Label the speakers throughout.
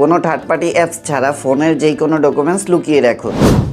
Speaker 1: কোনো third party apps ছাড়া ফোনের যেই কোনো ডকুমেন্টস লুকিয়ে রাখো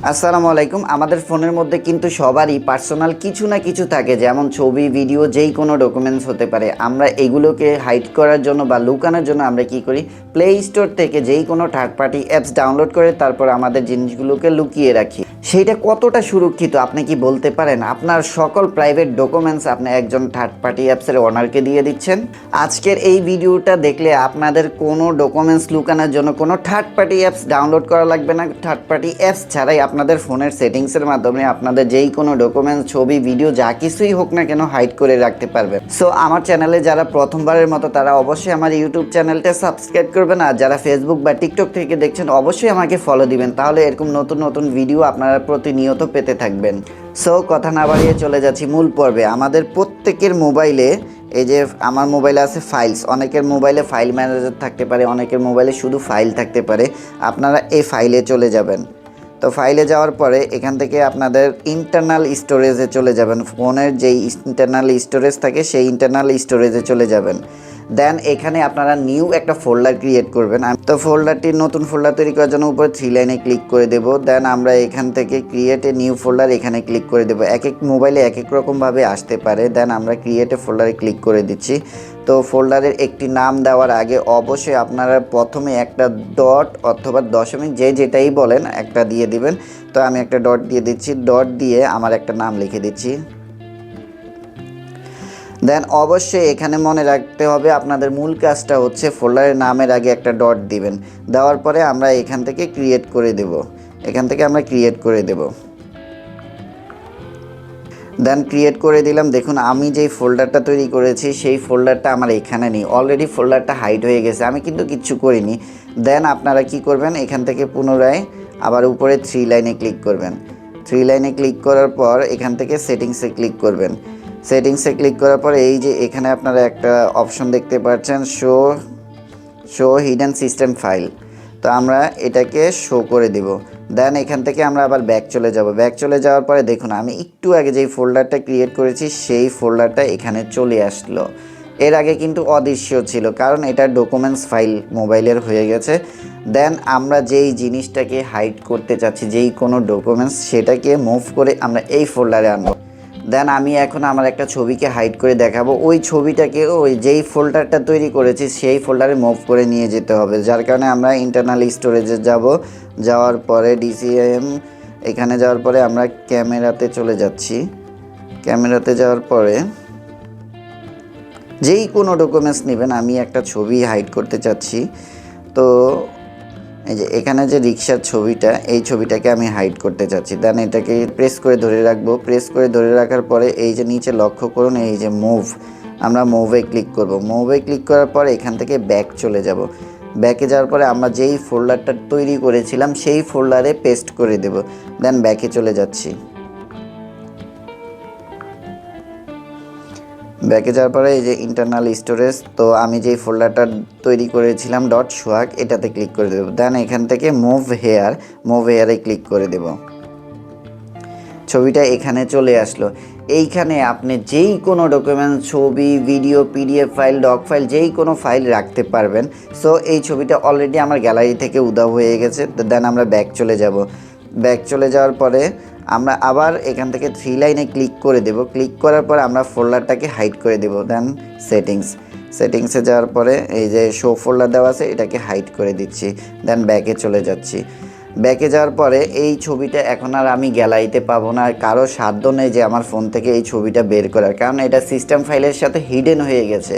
Speaker 1: আসসালামু আলাইকুম, আমাদের ফোনের মধ্যে কিন্তু সবারই পার্সোনাল কিছু না কিছু থাকে, যেমন ছবি ভিডিও যেই কোনো ডকুমেন্টস হতে পারে। আমরা এগুলোকে হাইড করার জন্য বা লুকানোর জন্য আমরা কি করি? প্লে স্টোর থেকে যেই কোনো থার্ড পার্টি অ্যাপস ডাউনলোড করে তারপর আমাদের জিনিসগুলোকে লুকিয়ে রাখি। সেইটা কতটা সুরক্ষিত, আপনি কি বলতে পারেন? আপনার সকল প্রাইভেট ডকুমেন্টস আপনি একজন থার্ড পার্টি অ্যাপসের ওনারকে দিয়ে দিচ্ছেন। আজকের এই ভিডিওটা দেখলে আপনাদের কোনো ডকুমেন্টস লুকানোর জন্য কোনো থার্ড পার্টি অ্যাপস ডাউনলোড করা লাগবে না। থার্ড পার্টি অ্যাপস ছাড়াই আপনাদের ফোনের সেটিংসের মাধ্যমে আপনাদের যেই কোনো ডকুমেন্টস ছবি ভিডিও যা কিছুই হোক না কেন হাইড করে রাখতে পারবেন সো আমার চ্যানেলে যারা প্রথমবারের মতো, তারা অবশ্যই আমার ইউটিউব চ্যানেলটা সাবস্ক্রাইব করবেন। আর যারা ফেসবুক বা টিকটক থেকে দেখছেন, অবশ্যই আমাকে ফলো দিবেন। তাহলে এরকম নতুন নতুন ভিডিও আপনারা প্রতিনিয়ত পেতে থাকবেন। সো কথা না বাড়িয়ে চলে যাচ্ছি মূল পর্বে। আমাদের প্রত্যেকের মোবাইলে, এই যে আমার মোবাইলে আছে ফাইলস অনেকের মোবাইলে ফাইল ম্যানেজার থাকতে পারে, অনেকের মোবাইলে শুধু ফাইল থাকতে পারে। আপনারা এই ফাইলে চলে যাবেন। তো ফাইলে যাওয়ার পরে এখান থেকে আপনাদের ইন্টারনাল স্টোরেজে চলে যাবেন। ফোনের যেই ইন্টারনাল স্টোরেজ থাকে, সেই ইন্টারনাল স্টোরেজে চলে যাবেন। দেন এখানে আপনারা নিউ একটা ফোল্ডার ক্রিয়েট করবেন। তো ফোল্ডারটি নতুন ফোল্ডার তৈরি করার জন্য উপরে থ্রি লাইনে ক্লিক করে দেব। দেন আমরা এখান থেকে ক্রিয়েট এ নিউ ফোল্ডার এখানে ক্লিক করে দেব। এক এক মোবাইলে এক এক রকমভাবে আসতে পারে। দেন আমরা ক্রিয়েট এ ফোল্ডারে ক্লিক করে দিচ্ছি। তো ফোল্ডারের একটি নাম দেওয়ার আগে অবশ্যই আপনারা প্রথমে একটা ডট অথবা দশমিক যে যেটাই বলেন একটা দিয়ে দিবেন। তো আমি একটা ডট দিয়ে দিচ্ছি। ডট দিয়ে আমার একটা নাম লিখে দিচ্ছি। দেন অবশ্যই এখানে মনে রাখতে হবে আপনাদের মূল কাজটা হচ্ছে ফোল্ডারের নামের আগে একটা ডট দিবেন। দেওয়ার পরে আমরা এখান থেকে ক্রিয়েট করে দেব। এখান থেকে আমরা ক্রিয়েট করে দেব। দেন ক্রিয়েট করে দিলাম। দেখুন, আমি যেই ফোল্ডারটা তৈরি করেছি, সেই ফোল্ডারটা আমার এখানে নেই। অলরেডি ফোল্ডারটা হাইড হয়ে গেছে। আমি কিন্তু কিচ্ছু করিনি। দেন আপনারা কি করবেন? এখান থেকে পুনরায় আবার উপরে থ্রি লাইনে ক্লিক করবেন। থ্রি লাইনে ক্লিক করার পর এখান থেকে সেটিংসে ক্লিক করবেন। সেটিংসে ক্লিক করার পর এই যে এখানে আপনারা একটা অপশন দেখতে পাচ্ছেন show show hidden system file তো আমরা এটাকে শো করে দিব। দেন এখান থেকে আমরা আবার ব্যাক চলে যাব। ব্যাক চলে যাওয়ার পরে দেখুন, আমি একটু আগে যেই ফোল্ডারটা ক্রিয়েট করেছি, সেই ফোল্ডারটা এখানে চলে আসলো। এর আগে কিন্তু অদৃশ্য ছিল, কারণ এটা ডকুমেন্টস ফাইল মোবাইলের হয়ে গেছে। দেন আমরা যেই জিনিসটাকে হাইড করতে চাচ্ছি, যেই কোনো ডকুমেন্টস সেটাকে মুভ করে আমরা এই ফোল্ডারে আনব দেন আমি এখন আমার একটা ছবিকে হাইড করে দেখাবো। ওই ছবিটাকে ওই যেই ফোল্ডারটা তৈরি করেছি, সেই ফোল্ডারে মুভ করে নিয়ে যেতে হবে। যার কারণে আমরা ইন্টারনাল স্টোরেজে যাব। যাওয়ার পরে ডিসিএম এখানে যাওয়ার পরে আমরা ক্যামেরাতে চলে যাচ্ছি। ক্যামেরাতে যাওয়ার পরে যেই কোনো ডকুমেন্টস নেবেন, আমি একটা ছবি হাইড করতে চাচ্ছি। তো এই যে এখানে যে রিক্সার ছবিটা, এই ছবিটাকে আমি হাইড করতে চাচ্ছি। দেন এটাকে প্রেস করে ধরে রাখব। প্রেস করে ধরে রাখার পরে এই যে নিচে লক্ষ্য করুন, এই যে মুভ আমরা মুভে ক্লিক করব। মুভে ক্লিক করার পরে এখান থেকে ব্যাক চলে যাব। ব্যাকে যাওয়ার পরে আমরা যেই ফোল্ডারটা তৈরি করেছিলাম, সেই ফোল্ডারে পেস্ট করে দেব। দেন ব্যাকে চলে যাচ্ছি। ব্যাকে যাওয়ার পরে এই যে ইন্টারনাল স্টোরেজ তো আমি যেই ফোল্ডারটা তৈরি করেছিলাম ডট সোয়াগ এটাতে ক্লিক করে দেবো। দেন এখান থেকে মুভ হেয়ার মুভ হেয়ারে ক্লিক করে দেব। ছবিটা এখানে চলে আসলো। এইখানে আপনি যেই কোনো ডকুমেন্ট ছবি video PDF file doc file যেই কোনো ফাইল রাখতে পারবেন। সো এই ছবিটা অলরেডি আমার গ্যালারি থেকে উদাও হয়ে গেছে। তো দেন আমরা ব্যাক চলে যাব। ব্যাক চলে যাওয়ার পরে আমরা আবার এখান থেকে থ্রি লাইনে ক্লিক করে দেব। ক্লিক করার পর আমরা ফোল্ডারটাকে হাইড করে দেব। দেন সেটিংস সেটিংসে যাওয়ার পরে এই যে শো ফোল্ডার দেওয়া আছে, এটাকে হাইড করে দিচ্ছি। দেন ব্যাকে চলে যাচ্ছি। ব্যাকে যাওয়ার পরে এই ছবিটা এখন আর আমি গ্যালারিতে পাবো না। আর কারও সাধ্য নেই যে আমার ফোন থেকে এই ছবিটা বের করার। কারণ এটা সিস্টেম ফাইলের সাথে হিডেন হয়ে গেছে।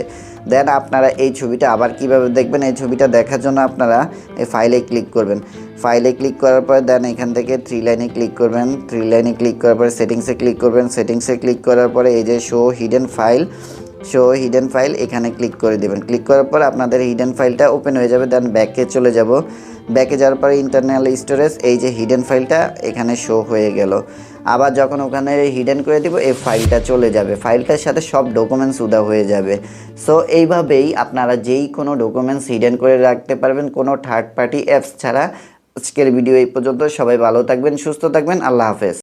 Speaker 1: দেন আপনারা এই ছবিটা আবার কীভাবে দেখবেন? এই ছবিটা দেখার জন্য আপনারা এই ফাইলে ক্লিক করবেন। ফাইলে ক্লিক করার পর দেন এখান থেকে থ্রি লাইনে ক্লিক করবেন। থ্রি লাইনে ক্লিক করার পরে সেটিংসে ক্লিক করবেন। সেটিংসে ক্লিক করার পরে এই যে show hidden file show hidden file এখানে ক্লিক করে দেবেন। ক্লিক করার পর আপনাদের হিডেন ফাইলটা ওপেন হয়ে যাবে দেন ব্যাকে চলে যাব। ব্যাকে যাওয়ার পরে ইন্টারনাল স্টোরেজ এই যে হিডেন ফাইলটা এখানে শো হয়ে গেল। আবার যখন ওখানে হিডেন করে দিব, এই ফাইলটা চলে যাবে। ফাইলটার সাথে সব ডকুমেন্টস উদা হয়ে যাবে। সো এইভাবেই আপনারা যেই কোনো ডকুমেন্টস হিডেন করে রাখতে পারবেন, কোনো থার্ড পার্টি অ্যাপস ছাড়া। আজকের ভিডিও এই পর্যন্ত। সবাই ভালো থাকবেন, সুস্থ থাকবেন। আল্লাহ হাফেজ।